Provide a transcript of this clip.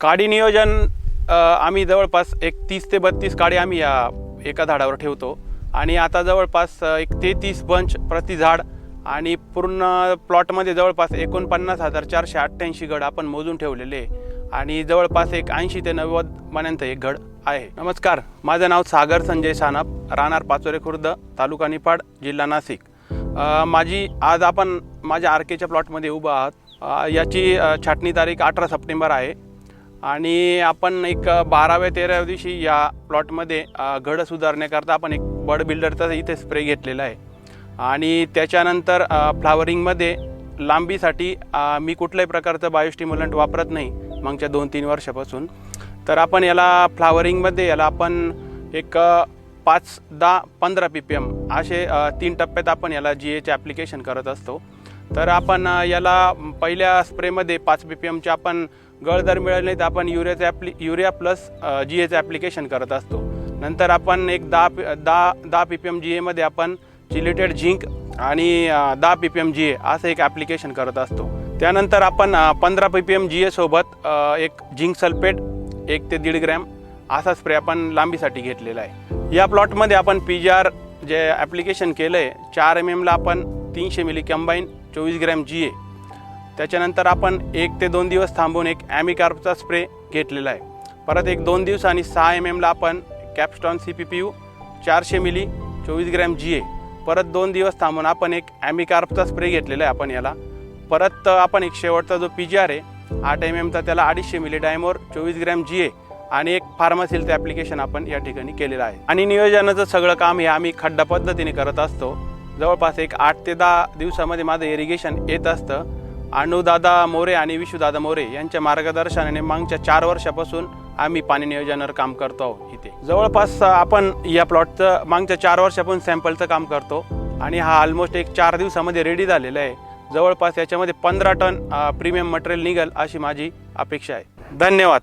काडी नियोजन आम्ही जवळपास एक तीस ते बत्तीस काडी आम्ही या एका झाडावर ठेवतो. आणि आता जवळपास एक तेहतीस बंच प्रति झाड आणि पूर्ण प्लॉटमध्ये जवळपास एकोणपन्नास हजार चारशे अठ्ठ्याऐंशी गड आपण मोजून ठेवलेले आहे. आणि जवळपास एक ऐंशी ते नव्वद मनांत एक गड आहे. नमस्कार माझं नाव सागर संजय सानप राहणार पाचोरे खुर्द तालुका निफाड जिल्हा नाशिक. माझी आज आपण माझ्या आर केच्या प्लॉटमध्ये उभं आहात. याची छाटणी तारीख अठरा सप्टेंबर आहे. आणि आपण एक बाराव्या तेराव्या दिवशी या प्लॉटमध्ये घड सुधारण्याकरता आपण एक बड बिल्डरचा इथे स्प्रे घेतलेला आहे. आणि त्याच्यानंतर फ्लावरिंगमध्ये लांबीसाठी मी कुठल्याही प्रकारचं बायोस्टिम्युलंट वापरत नाही मागच्या दोन तीन वर्षापासून. तर आपण याला फ्लावरिंगमध्ये याला आपण एक पाच दहा पंधरा पी पी एम असे तीन टप्प्यात आपण याला जी एचे ॲप्लिकेशन करत असतो. तर आपण याला पहिल्या स्प्रेमध्ये पाच पी पी एमचे आपण गळ जर मिळाली नाही तर आपण युरियाचं ॲप्ली युरिया प्लस जी एचं ॲप्लिकेशन करत असतो. नंतर आपण एक दहा पी दहा दहा पी पी एम जी एमध्ये आपण चिलिटेड झिंक आणि दहा P P M G A असं एक ॲप्लिकेशन करत असतो. त्यानंतर आपण पंधरा पी पी एम जी एसोबत एक झिंक सल्फेट एक ते दीड ग्रॅम असा स्प्रे आपण लांबीसाठी घेतलेला आहे. या प्लॉटमध्ये आपण पी जी आर जे ॲप्लिकेशन केलं आहे चार एम एमला आपण तीनशे मिली कंबाईन चोवीस ग्रॅम जी ए त्याच्यानंतर आपण एक ते दोन दिवस थांबून एक ॲमिकार्पचा स्प्रे घेतलेला आहे. परत एक दोन दिवसांनी सहा एम एमला आपण Capston C P P U चारशे मिली चोवीस ग्रॅम जी ए. परत दोन दिवस थांबून आपण एक ॲमिकार्पचा स्प्रे घेतलेला आहे आपण याला. परत आपण एक शेवटचा जो पी जी आर आहे आठ एम एमचा त्याला अडीचशे मिली डायमोर चोवीस ग्रॅम जी ए आणि एक फार्मासिलचं ॲप्लिकेशन आपण या ठिकाणी केलेलं आहे. आणि नियोजनाचं सगळं काम हे आम्ही खड्डा पद्धतीने करत असतो. जवळपास एक आठ ते दहा दिवसामध्ये माझं इरिगेशन येत असतं. अणुदादा मोरे आणि विशुदादा मोरे यांच्या मार्गदर्शनाने मागच्या चार वर्षापासून आम्ही पाणी नियोजनावर काम करतो आहोत इथे. जवळपास आपण या प्लॉटचं मागच्या चार वर्षापासून सॅम्पलचं काम करतो आणि हा ऑलमोस्ट एक चार दिवसामध्ये रेडी झालेला आहे. जवळपास याच्यामध्ये पंधरा टन प्रीमियम मटेरियल निघेल अशी माझी अपेक्षा आहे. धन्यवाद.